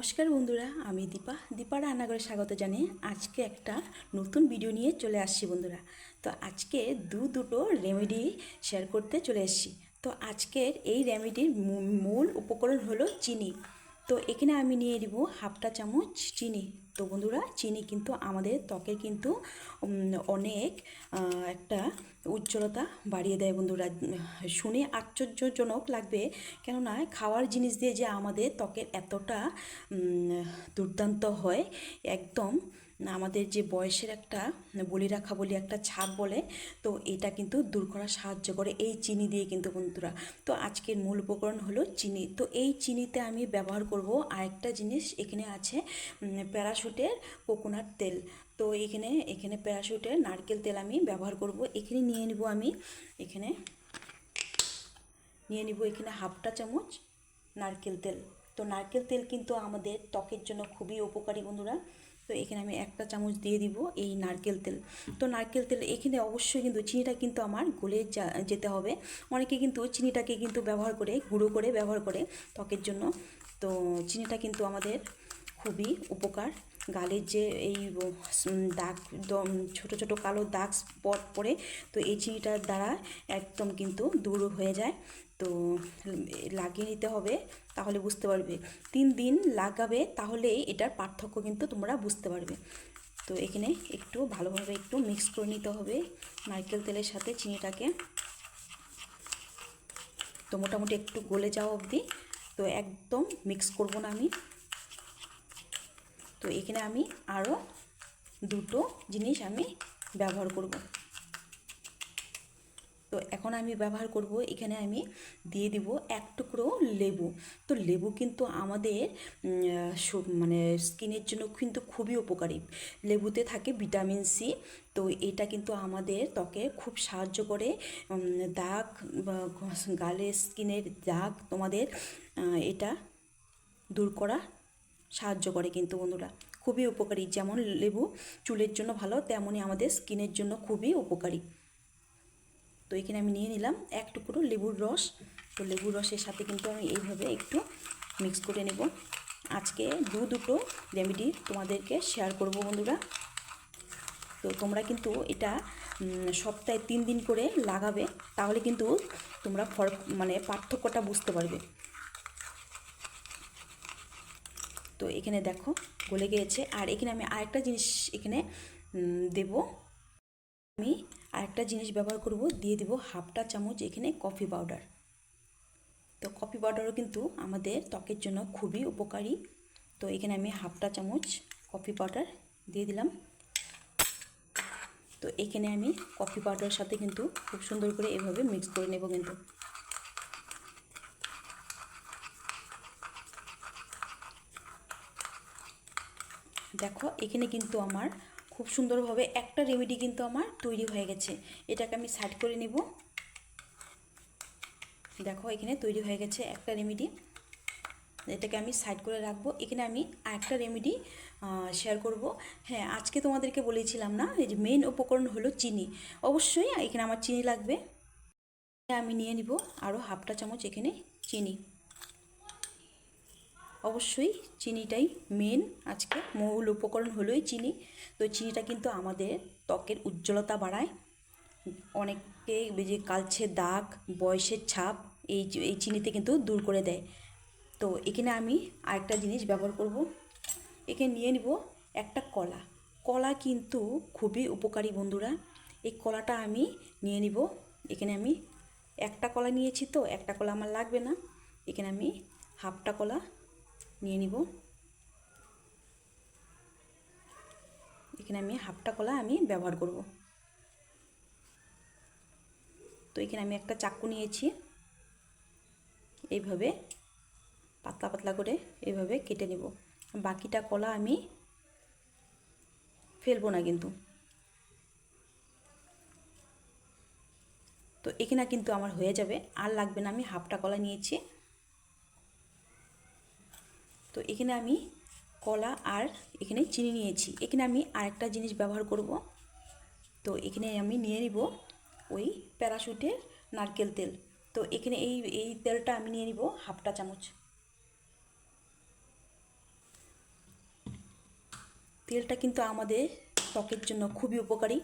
নমস্কার বন্ধুরা, আমি দীপা। দীপা রান্নাঘরে স্বাগত জানিয়ে আজকে একটা নতুন ভিডিও নিয়ে চলে আসছি বন্ধুরা। তো আজকে দু দুটো রেমেডি শেয়ার করতে চলে এসছি। তো আজকের এই রেমেডির মূল উপকরণ হলো চিনি। তো এখানে আমি নিয়ে নিব হাফটা চামচ চিনি। তো বন্ধুরা, চিনি কিন্তু আমাদের ত্বকের কিন্তু অনেক একটা উজ্জ্বলতা বাড়িয়ে দেয় বন্ধুরা। শুনে আশ্চর্যজনক লাগবে, কেননা খাওয়ার জিনিস দিয়ে যে আমাদের ত্বকের এতটা দুর্দান্ত হয়, একদম আমাদের যে বয়সের একটা বলি রাখা, বলি একটা ছাপ বলে, তো এটা কিন্তু দূর করার সাহায্য করে এই চিনি দিয়ে কিন্তু বন্ধুরা। তো আজকের মূল উপকরণ হলো চিনি। তো এই চিনিতে আমি ব্যবহার করব আরেকটা জিনিস, এখানে আছে প্যারাশুটের কোকোনাট তেল। তো এখানে এখানে প্যারাশুটের নারকেল তেল আমি ব্যবহার করব। এখানে নিয়ে নিব আমি, এখানে, নিয়ে নিব এখানে হাফটা চামচ নারকেল তেল। তো নারকেল তেল কিন্তু আমাদের ত্বকের জন্য খুবই উপকারী বন্ধুরা। তো এখানে আমি একটা চামচ দিয়ে দিব এই নারকেল তেল। তো নারকেল তেল এখানে অবশ্যই কিন্তু চিনিটা কিন্তু আমার গলে যেতে হবে। অনেকে কিন্তু চিনিটাকে কিন্তু ব্যবহার করে, গুঁড়ো করে ব্যবহার করে ত্বকের জন্য। তো চিনিটা কিন্তু আমাদের খুবই উপকার। গালের যে এই দাগ, দম, ছোট ছোট কালো দাগ স্পট পড়ে, তো এই চিনিটার দ্বারা একদম কিন্তু দূর হয়ে যায়। তো, লাগিয়ে নিতে হবে, তাহলে বুঝতে পারবে। তিন দিন লাগাবে তাহলে এটার পার্থক্য কিন্তু তোমরা বুঝতে পারবে। তো এখানে একটু ভালোভাবে একটু মিক্স করে নিতে হবে নারকেল তেলের সাথে চিনিটাকে। তো মোটামুটি একটু গলে যাওয়া অবধি তো একদম মিক্স করব না আমি। তো এখানে আমি আরও দুটো জিনিস আমি ব্যবহার করব। তো এখন আমি ব্যবহার করব, এখানে আমি দিয়ে দিব এক টুকরো লেবু। তো লেবু কিন্তু আমাদের মানে স্কিনের জন্য কিন্তু খুবই উপকারী। লেবুতে থাকে ভিটামিন সি, তো এটা কিন্তু আমাদের ত্বকে খুব সাহায্য করে। দাগ, বা গালের স্কিনের দাগ তোমাদের এটা দূর করা সাহায্য করে কিন্তু বন্ধুরা। খুবই উপকারী, যেমন লেবু চুলের জন্য ভালো তেমনই আমাদের স্কিনের জন্য খুবই উপকারী। তো এখানে আমি নিয়ে নিলাম এক টুকরো লেবুর রস। তো লেবুর রসের সাথে কিন্তু আমি এইভাবে একটু মিক্স করে নেব। আজকে দু দুটো রেমেডি তোমাদেরকে শেয়ার করব বন্ধুরা। তো তোমরা কিন্তু এটা সপ্তাহে তিন দিন করে লাগাবে, তাহলে কিন্তু তোমরা ফর মানে পার্থক্যটা বুঝতে পারবে। তো এখানে দেখো গলে গিয়েছে আর এখানে আমি আরেকটা জিনিস এখানে দেব। আমি আরেকটা জিনিস ব্যবহার করব, দিয়ে দিব হাফটা চামচ এখানে কফি পাউডার তো কফি পাউডারও কিন্তু আমাদের ত্বকের জন্য খুবই উপকারী। তো এখানে আমি হাফটা চামচ কফি পাউডার দিয়ে দিলাম। তো এখানে আমি কফি পাউডারের সাথে কিন্তু খুব সুন্দর করে এভাবে মিক্স করে নেব কিন্তু। দেখো, এখানে কিন্তু আমার খুব সুন্দরভাবে একটা রেমেডি কিন্তু আমার তৈরি হয়ে গেছে। এটাকে আমি সাইড করে নিব। দেখো, এখানে তৈরি হয়ে গেছে একটা রেমেডি এটাকে আমি সাইড করে রাখব। এখানে আমি আরেকটা রেমেডি শেয়ার করব। হ্যাঁ আজকে তোমাদেরকে বলেছিলাম না, এই যে মেন উপকরণ হলো চিনি। অবশ্যই এখানে আমার চিনি লাগবে। আমি নিয়ে নিব। আরও হাফটা চামচ এখানে চিনি। অবশ্যই চিনিটাই মেন আজকে মূল উপকরণ হলোই চিনি। তো চিনিটা কিন্তু আমাদের ত্বকের উজ্জ্বলতা বাড়ায়। অনেকে যে কালছে দাগ, বয়সের ছাপ, এই এই চিনিতে কিন্তু দূর করে দেয়। তো এখানে আমি আরেকটা জিনিস ব্যবহার করব। এখানে নিয়ে নিব একটা কলা। কলা কিন্তু খুবই উপকারী বন্ধুরা। এই কলাটা আমি নিয়ে নিব। এখানে আমি একটা কলা নিয়েছি তো, একটা কলা আমার লাগবে না। এখানে আমি হাফটা কলা নিয়ে নিব। এখানে আমি হাফটা কলা আমি ব্যবহার করব। তো এখানে আমি একটা চাকু নিয়েছি। এইভাবে পাতলা পাতলা করে এইভাবে কেটে নেব। বাকিটা কলা আমি ফেলব না কিন্তু। তো এখানে কিন্তু আমার হয়ে যাবে। আর লাগবে না, আমি হাফটা কলা নিয়েছি। তো এখানে আমি কলা আর এখানে চিনি নিয়েছি। এখানে আমি আরেকটা জিনিস ব্যবহার করব। তো এখানে আমি নিয়ে নিব ওই প্যারাশুটের নারকেল তেল। তো এখানে এই এই তেলটা আমি নিয়ে নিব হাফটা চামচ। তেলটা কিন্তু আমাদের ত্বকের জন্য খুবই উপকারী।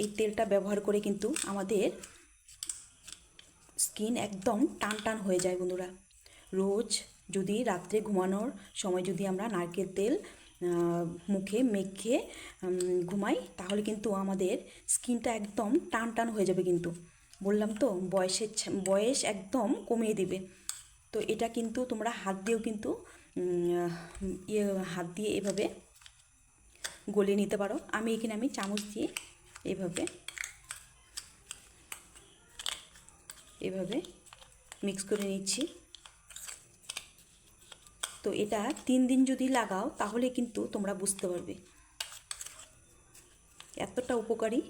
এই তেলটা ব্যবহার করে কিন্তু আমাদের স্কিন একদম টান টান হয়ে যায় বন্ধুরা। রোজ যদি রাত্রে ঘুমানোর সময় যদি আমরা নারকেল তেল মুখে মেখে ঘুমাই, তাহলে কিন্তু আমাদের স্কিনটা একদম টান টান হয়ে যাবে কিন্তু। বললাম তো, বয়সের বয়স একদম কমিয়ে দিবে। তো এটা কিন্তু তোমরা হাত দিয়েও কিন্তু ইয়ে হাত দিয়ে এভাবে গলিয়ে নিতে পারো। আমি এখানে আমি চামচ দিয়ে এভাবে এভাবে মিক্স করে নিচ্ছি। তো এটা তিন দিন যদি লাগাও, তাহলে কিন্তু তোমরা বুঝতে পারবে। এতটা উপকারী।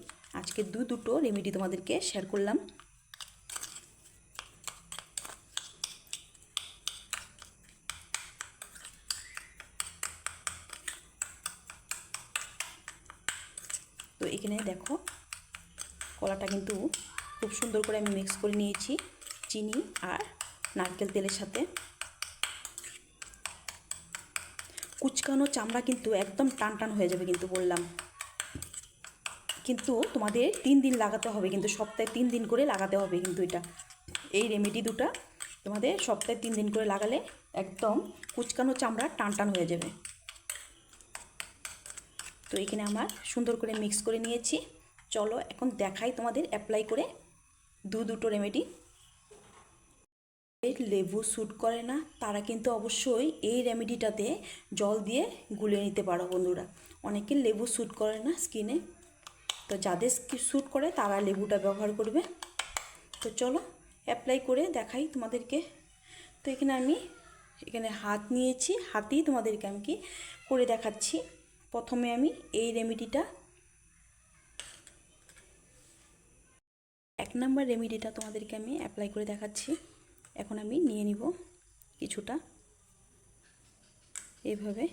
আজকে দু দুটো রেমেডি তোমাদেরকে শেয়ার করলাম। তো এখানে দেখো, কলাটা কিন্তু খুব সুন্দর করে আমি মিক্স করে নিয়েছি, চিনি আর নারকেল তেলের সাথে। কুচকানো চামড়া কিন্তু একদম টান টান হয়ে যাবে কিন্তু বললাম। কিন্তু তোমাদের তিন দিন লাগাতে হবে, কিন্তু সপ্তাহে তিন দিন করে লাগাতে হবে কিন্তু এটা। এই রেমেডি দুটা তোমাদের সপ্তাহে তিন দিন করে লাগালে একদম কুচকানো চামড়া টান টান হয়ে যাবে। তো এখানে আমার সুন্দর করে মিক্স করে নিয়েছি। চলো এখন দেখাই তোমাদের অ্যাপ্লাই করে দু দুটো রেমেডি লেবু স্যুট করে না, তারা কিন্তু অবশ্যই এই রেমেডিটাতে জল দিয়ে গুলে নিতে পারো বন্ধুরা। অনেকে লেবু স্যুট করে না স্কিনে তো যাদের স্যুট করে, তারা লেবুটা ব্যবহার করবে। তো চলো অ্যাপ্লাই করে দেখাই তোমাদেরকে। তো এখানে আমি, এখানে হাত নিয়েছি, হাতেই তোমাদেরকে আমি কি করে দেখাচ্ছি। প্রথমে আমি এই রেমেডিটা এক নাম্বার রেমেডিটা তোমাদেরকে আমি অ্যাপ্লাই করে দেখাচ্ছি। এখন আমি নিয়ে নিব কিছুটা। এভাবে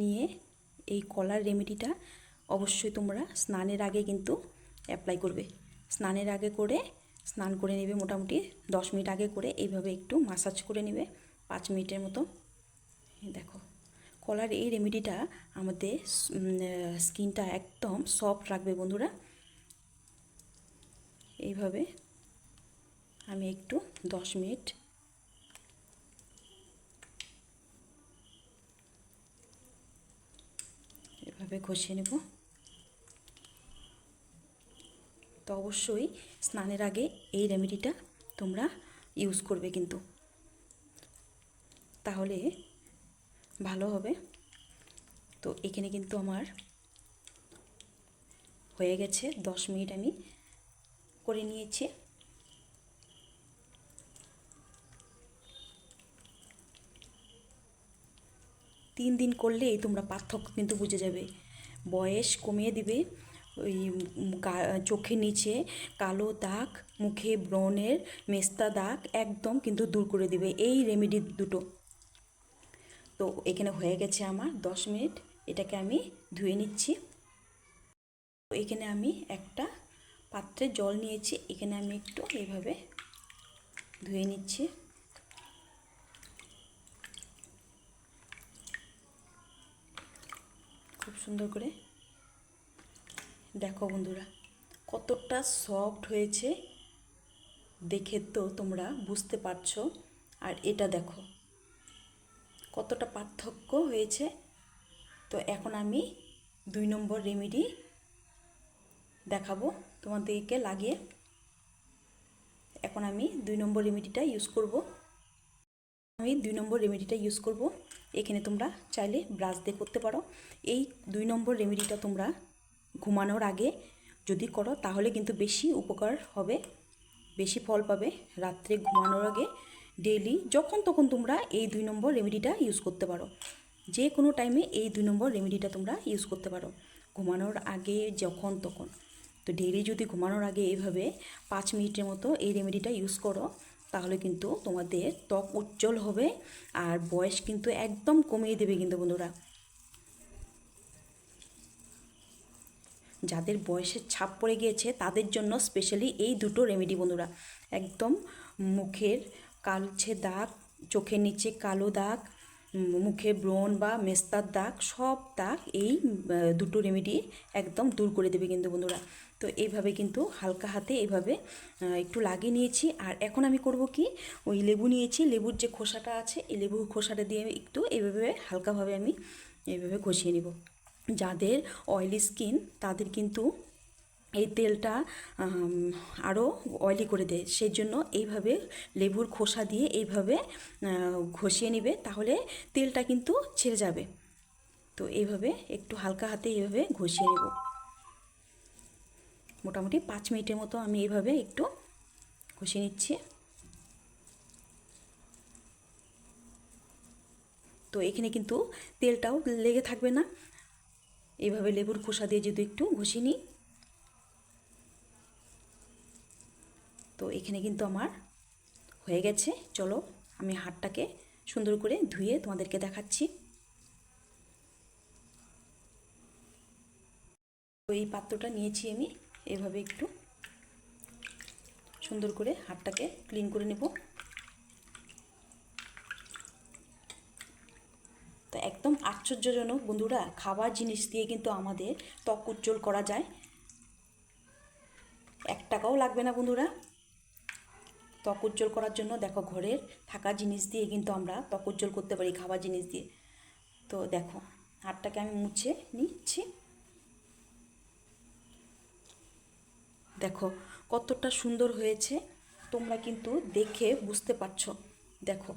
নিয়ে এই কলার রেমেডিটা অবশ্যই তোমরা স্নানের আগে কিন্তু অ্যাপ্লাই করবে। স্নানের আগে করে স্নান করে নেবে মোটামুটি দশ মিনিট আগে করে এইভাবে একটু মাসাজ করে নেবে পাঁচ মিনিটের মতো। দেখো, কলার এই রেমেডিটা আমাদের স্কিনটা একদম সফট রাখবে বন্ধুরা। এইভাবে আমি একটু দশ মিনিট এভাবে ঘষিয়ে নেব। তো অবশ্যই স্নানের আগে এই রেমেডিটা তোমরা ইউজ করবে কিন্তু। তাহলে ভালো হবে। তো এখানে কিন্তু আমার হয়ে গেছে দশ মিনিট আমি করে নিয়েছি। তিন দিন করলেই তোমরা পার্থক্য কিন্তু বুঝে যাবে। বয়স কমিয়ে দিবে, ওই চোখের নিচে কালো দাগ, মুখে ব্রণের মেস্তা দাগ একদম কিন্তু দূর করে দিবে। এই রেমেডি দুটো। তো এখানে হয়ে গেছে আমার দশ মিনিট। এটাকে আমি ধুয়ে নিচ্ছি। এখানে আমি একটা পাত্রে জল নিয়েছি, এখানে আমি একটু এইভাবে ধুয়ে নিচ্ছি। খুব সুন্দর করে। দেখো বন্ধুরা, কতটা সফট হয়েছে। দেখে তো তোমরা বুঝতে পারছ। আর এটা দেখো, কতটা পার্থক্য হয়েছে। তো এখন আমি দুই নম্বর রেমেডি দেখাবো। তোমাদেরকে লাগিয়ে এখন আমি দুই নম্বর রেমেডিটা ইউজ করব। আমি দুই নম্বর রেমেডিটা ইউজ করব। এখানে তোমরা চাইলে ব্রাশ দিয়ে করতে পারো। এই দুই নম্বর রেমেডিটা তোমরা ঘুমানোর আগে যদি করো, তাহলে কিন্তু বেশি উপকার হবে, বেশি ফল পাবে রাত্রে ঘুমানোর আগে। ডেইলি যখন তখন তোমরা এই দুই নম্বর রেমেডিটা ইউজ করতে পারো। যে কোনো টাইমে এই দুই নম্বর রেমেডিটা তোমরা ইউজ করতে পারো। ঘুমানোর আগে যখন তখন। তো ডেইলি যদি ঘুমানোর আগে এইভাবে পাঁচ মিনিটের মতো এই রেমেডিটা ইউজ করো, তাহলে কিন্তু তোমাদের ত্বক উজ্জ্বল হবে আর বয়স কিন্তু একদম কমিয়ে দেবে কিন্তু বন্ধুরা। যাদের বয়সের ছাপ পড়ে গিয়েছে, তাদের জন্য স্পেশালি এই দুটো রেমেডি বন্ধুরা। একদম মুখের কালছে দাগ, চোখের নিচে কালো দাগ মুখে ব্রণ বা মেস্তার দাগ, সব দাগ এই দুটো রেমেডি একদম দূর করে দেবে কিন্তু বন্ধুরা। তো এইভাবে কিন্তু হালকা হাতে এভাবে একটু লাগিয়ে নিয়েছি। আর এখন আমি করব কি, ওই লেবু নিয়েছি। লেবুর যে খোসাটা আছে, এই লেবুর খোসাটা দিয়ে আমি একটু এইভাবে হালকাভাবে আমি এইভাবে ঘষিয়ে নিব। যাদের অয়েলি স্কিন তাদের কিন্তু এই তেলটা আরও অয়েলি করে দেয়। সেই জন্য এইভাবে লেবুর খোসা দিয়ে এইভাবে ঘষিয়ে নেবে, তাহলে তেলটা কিন্তু ছেড়ে যাবে। তো এইভাবে একটু হালকা হাতে এইভাবে ঘষিয়ে নেব। মোটামুটি পাঁচ মিনিটের মতো আমি এইভাবে একটু ঘষিয়ে নিচ্ছি। তো এখানে কিন্তু তেলটাও লেগে থাকবে না। এইভাবে লেবুর খোসা দিয়ে যদি একটু ঘষিয়ে নিই। তো এখানে কিন্তু আমার হয়ে গেছে। চলো আমি হাতটাকে সুন্দর করে ধুয়ে তোমাদেরকে দেখাচ্ছি। তো এই পাত্রটা নিয়েছি আমি। এভাবে একটু সুন্দর করে হাতটাকে ক্লিন করে নেব। তো একদম আশ্চর্যজনক বন্ধুরা, খাবার জিনিস দিয়ে কিন্তু আমাদের ত্বক উজ্জ্বল করা যায়। এক টাকাও লাগবে না বন্ধুরা। ত্বক উজ্জ্বল করার জন্য দেখো ঘরের থাকা জিনিস দিয়ে কিন্তু আমরা ত্বক উজ্জ্বল করতে পারি খাবার জিনিস দিয়ে। তো দেখো, হাতটাকে আমি মুছে নিচ্ছি। দেখো, কতটা সুন্দর হয়েছে। তোমরা কিন্তু দেখে বুঝতে পারছ। দেখো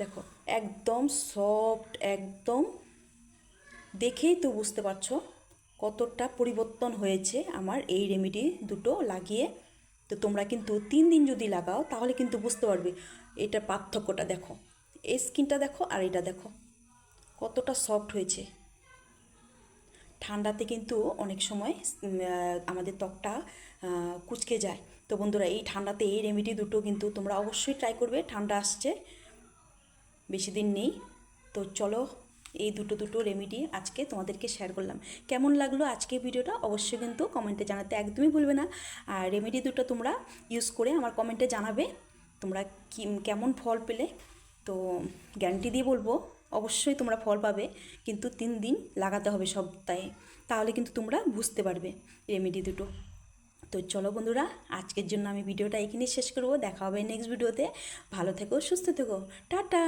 দেখো, একদম সফট একদম দেখেই তো বুঝতে পারছ কতটা পরিবর্তন হয়েছে আমার এই রেমেডি দুটো লাগিয়ে। তো তোমরা কিন্তু তিন দিন যদি লাগাও, তাহলে কিন্তু বুঝতে পারবে এটা পার্থক্যটা। দেখো, এই স্কিনটা দেখো আর এটা দেখো, কতটা সফট হয়েছে। ঠান্ডাতে কিন্তু অনেক সময় আমাদের ত্বকটা কুচকে যায়। তো বন্ধুরা, এই ঠান্ডাতে এই রেমেডি দুটো কিন্তু তোমরা অবশ্যই ট্রাই করবে। ঠান্ডা আসছে, বেশি দিন নেই। তো চলো, এই দুটো দুটো রেমেডি আজকে তোমাদেরকে শেয়ার করলাম। কেমন লাগল আজকে ভিডিওটা? অবশ্যই কিন্তু কমেন্টে জানাতে একদমই ভুলবে না। আর রেমেডি দুটো তোমরা ইউজ করে আমার কমেন্টে জানাবে। তোমরা কি, কেমন ফল পেলে, তো গ্যারান্টি দিয়ে বলব। অবশ্যই তোমরা ফল পাবে, কিন্তু তিন দিন লাগাতে হবে সপ্তাহে। তাহলে কিন্তু তোমরা বুঝতে পারবে রেমেডি দুটো। তো চলো বন্ধুরা, আজকের জন্য আমি ভিডিওটা এখানেই শেষ করব। দেখা হবে নেক্সট ভিডিওতে ভালো থেকো, সুস্থ থেকো। টাটা!